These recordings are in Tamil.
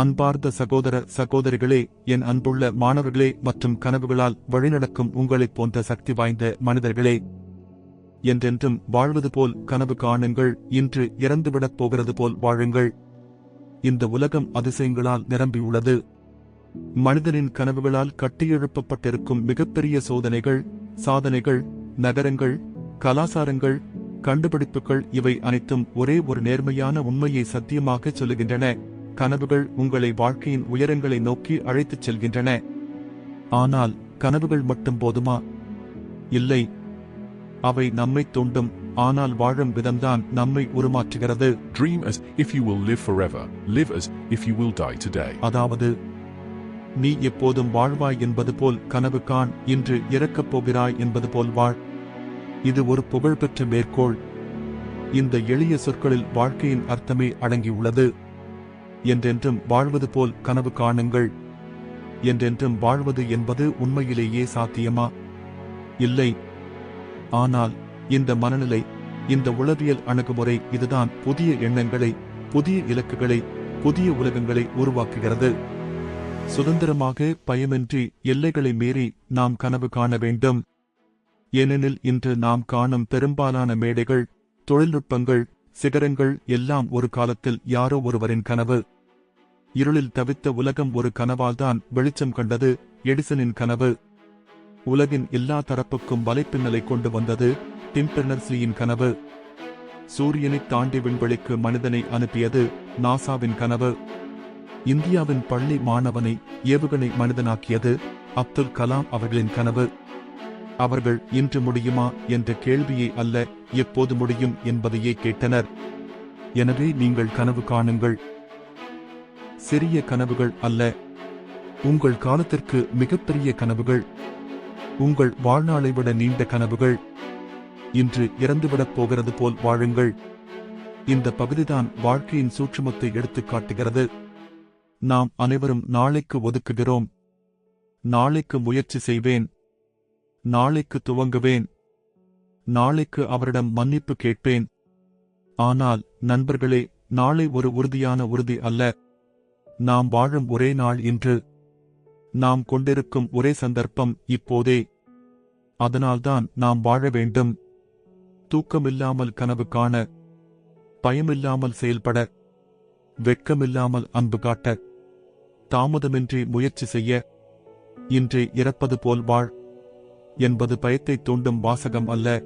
அன்பார்ந்த சகோதர சகோதரிகளே என் அன்புள்ள மாணவர்களே மற்றும் கனவுகளால் வழிநடக்கும் உங்களைப் போன்ற சக்தி வாய்ந்த மனிதர்களே என்றென்றும் வாழ்வது போல் கனவு காணுங்கள் இன்று இறந்துவிடப் போகிறது போல் வாழுங்கள். இந்த உலகம் அதிசயங்களால் நிரம்பியுள்ளது. மனிதனின் கனவுகளால் கட்டியெழுப்பப்பட்டிருக்கும் மிகப்பெரிய சோதனைகள் சாதனைகள் நகரங்கள் கலாசாரங்கள் கண்டுபிடிப்புகள் இவை அனைத்தும் ஒரே ஒரு நேர்மையான உண்மையை சத்தியமாக சொல்லுகின்றன. கனவுகள் உங்களை வாழ்க்கையின் உயரங்களை நோக்கி அழைத்துச் செல்கின்றன. ஆனால் கனவுகள் மட்டும் போதுமா? இல்லை. அவை நம்மை தூண்டும் ஆனால் வாழும் விதம்தான் நம்மை உருமாற்றுகிறது. Dream as if you will live forever. Live as if you will die today. அதாவது நீ எப்போதும் வாழ்வாய் என்பது போல் கனவு காண் இன்று இறக்கப் போகிறாய் என்பது போல் வாழ். இது ஒரு புகழ்பெற்ற மேற்கோள். இந்த எளிய சொற்களில் வாழ்க்கையின் அர்த்தமே அடங்கியுள்ளது. என்றென்றும் வாழ்வது போல் கனவு காணுங்கள். என்றென்றும் வாழ்வது என்பது உண்மையிலேயே சாத்தியமா? இல்லை. ஆனால் இந்த மனநிலை இந்த உளவியல் அணுகுமுறை இதுதான் புதிய எண்ணங்களை புதிய இலக்குகளை புதிய உலகங்களை உருவாக்குகிறது. சுதந்திரமாக பயமின்றி எல்லைகளை மீறி நாம் கனவு காண வேண்டும். ஏனெனில் இன்று நாம் காணும் பெரும்பாலான மேடைகள் தொழில்நுட்பங்கள் சிகரங்கள் எல்லாம் ஒரு காலத்தில் யாரோ ஒருவரின் கனவு. இருளில் தவித்த உலகம் ஒரு கனவால்தான் வெளிச்சம் கண்டது எடிசனின் கனவு. உலகின் எல்லா தரப்புக்கும் வலைப்பின்னலை கொண்டு வந்தது டிம்பெர்னர்ஸ்லியின் கனவு. சூரியனை தாண்டி விண்வெளிக்கு மனிதனை அனுப்பியது நாசாவின் கனவு. இந்தியாவின் பள்ளி மாணவனை ஏவுகணை மனிதனாக்கியது அப்துல் கலாம் அவர்களின் கனவு. அவர்கள் இன்று முடியுமா என்ற கேள்வியை அல்ல எப்போது முடியும் என்பதையே கேட்டனர். எனவே நீங்கள் கனவு காணுங்கள். சிறிய கனவுகள் அல்ல உங்கள் காலத்திற்கு மிகப்பெரிய கனவுகள். உங்கள் வாழ்நாளை விட நீண்ட கனவுகள். இன்று இறந்துவிடப் போகிறது போல் வாழுங்கள். இந்த பகுதிதான் வாழ்க்கையின் சூட்சுமத்தை எடுத்துக் காட்டுகிறது. நாம் அனைவரும் நாளைக்கு ஒதுக்குகிறோம். நாளைக்கு முயற்சி செய்வேன். நாளைக்கு துவங்குவேன். நாளைக்கு அவரிடம் மன்னிப்பு கேட்பேன். ஆனால் நண்பர்களே நாளை ஒரு உறுதியான உறுதி அல்ல. நாம் வாழும் ஒரே நாள் இன்று. நாம் கொண்டிருக்கும் ஒரே சந்தர்ப்பம் இப்போதே. அதனால்தான் நாம் வாழ வேண்டும். தூக்கமில்லாமல் கனவு காண. பயமில்லாமல் செயல்பட. வெட்கமில்லாமல் அன்பு காட்ட. தாமதமின்றி முயற்சி செய்ய. இன்றே இறப்பது போல் வாழ். என்பது பயத்தை தூண்டும் வாசகம் அல்ல.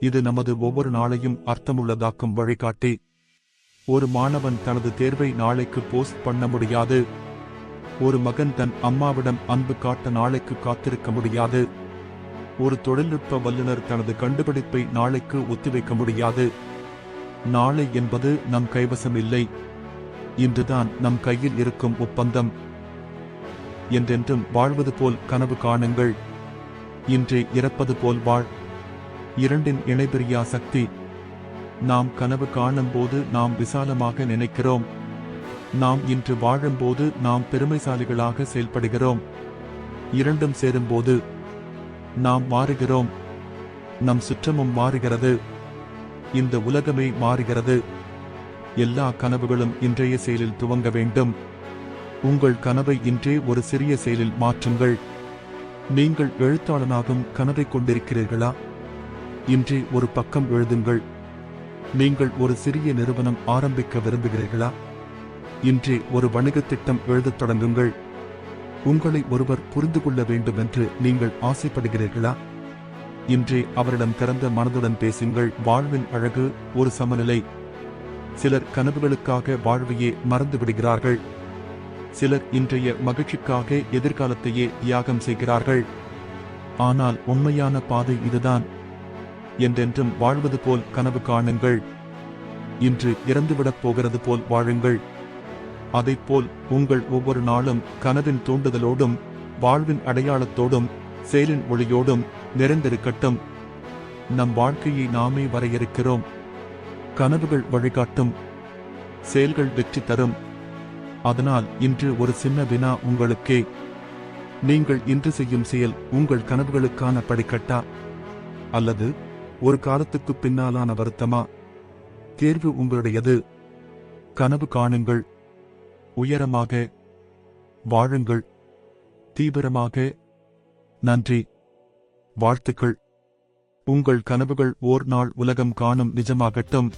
இது நமது ஒவ்வொரு நாளையும் அர்த்தமுள்ளதாக்கும் வழிகாட்டி. ஒரு மாணவன் தனது தேர்வை நாளைக்கு போஸ்ட் பண்ண முடியாது. ஒரு மகன் தன் அம்மாவிடம் அன்பு காட்ட நாளைக்கு காத்திருக்க முடியாது. ஒரு தொழில்நுட்ப வல்லுநர் தனது கண்டுபிடிப்பை நாளைக்கு ஒத்திவைக்க முடியாது. நாளை என்பது நம் கைவசம் இல்லை இன்றுதான் நம் கையில் இருக்கும் ஒப்பந்தம். என்றென்றும் வாழ்வது போல் கனவு காணுங்கள். இன்றே இறப்பது போல் வாழ். இரண்டின் இணைபிரியா சக்தி. நாம் கனவு காணும்போது நாம் விசாலமாக நினைக்கிறோம். நாம் இன்று வாழும்போது நாம் பெருமைசாலிகளாக செயல்படுகிறோம். இரண்டும் சேரும்போது நாம் மாறுகிறோம். நம் சுற்றமும் மாறுகிறது. இந்த உலகமே மாறுகிறது. எல்லா கனவுகளும் இன்றைய செயலில் துவங்க வேண்டும். உங்கள் கனவை இன்றே ஒரு சிறிய செயலில் மாற்றுங்கள். நீங்கள் எழுத்தாளனாகும் கனவை கொண்டிருக்கிறீர்களா? இன்றே ஒரு பக்கம் எழுதுங்கள். நீங்கள் ஒரு சிறிய நிறுவனம் ஆரம்பிக்க விரும்புகிறீர்களா? இன்றே ஒரு வணிகத் திட்டம் எழுதத் தொடங்குங்கள். உங்களை ஒருவர் புரிந்து கொள்ள வேண்டும் என்று நீங்கள் ஆசைப்படுகிறீர்களா? இன்றே அவரிடம் திறந்த மனதுடன் பேசுங்கள். வாழ்வின் அழகு ஒரு சமநிலை. சிலர் கனவுகளுக்காக வாழ்வையே மறந்துவிடுகிறார்கள். சிலர் இன்றைய மகிழ்ச்சிக்காக எதிர்காலத்தையே தியாகம் செய்கிறார்கள். ஆனால் உண்மையான பாதை இதுதான். என்றென்றும் வாழ்வது போல் கனவு காணுங்கள். இன்று இறந்துவிடப் போகிறது போல் வாழுங்கள். அதைப்போல் உங்கள் ஒவ்வொரு நாளும் கனவின் தூண்டுதலோடும் வாழ்வின் அடையாளத்தோடும் செயலின் ஒளியோடும் நிறைந்திருக்கட்டும். நம் வாழ்க்கையை நாமே வரையறுக்கிறோம். கனவுகள் வழிகாட்டும். செயல்கள் வெற்றி தரும். அதனால் இன்று ஒரு சின்ன வினா உங்களுக்கே. நீங்கள் இன்று செய்யும் செயல் உங்கள் கனவுகளுக்கான படிக்கட்டா? அல்லது ஒரு காலத்துக்கு பின்னாலான வருத்தமா? தேர்வு உங்களுடையது. கனவு காணுங்கள். உயரமாக வாழுங்கள். தீவிரமாக. நன்றி. வாழ்த்துக்கள். உங்கள் கனவுகள் ஓர் நாள் உலகம் காணும் நிஜமாகட்டும்.